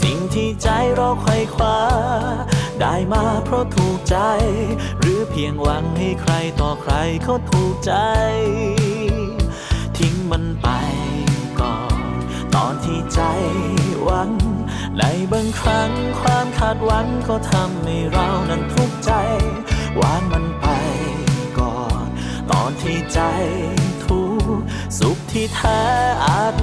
สิ่งที่ใจเราไขว่คว้า ได้มาเพราะถูกใจ หรือเพียงหวังให้ใครต่อใครเขาถูกใจ ทิ้งมันไปก่อน ตอนที่ใจหวัง ในบางครั้งความคาดหวังก็ทำให้เรานั้นทุกข์ใจ วางมันไปก่อน ตอนที่ใจทุกข์สุขที่แท้อาจ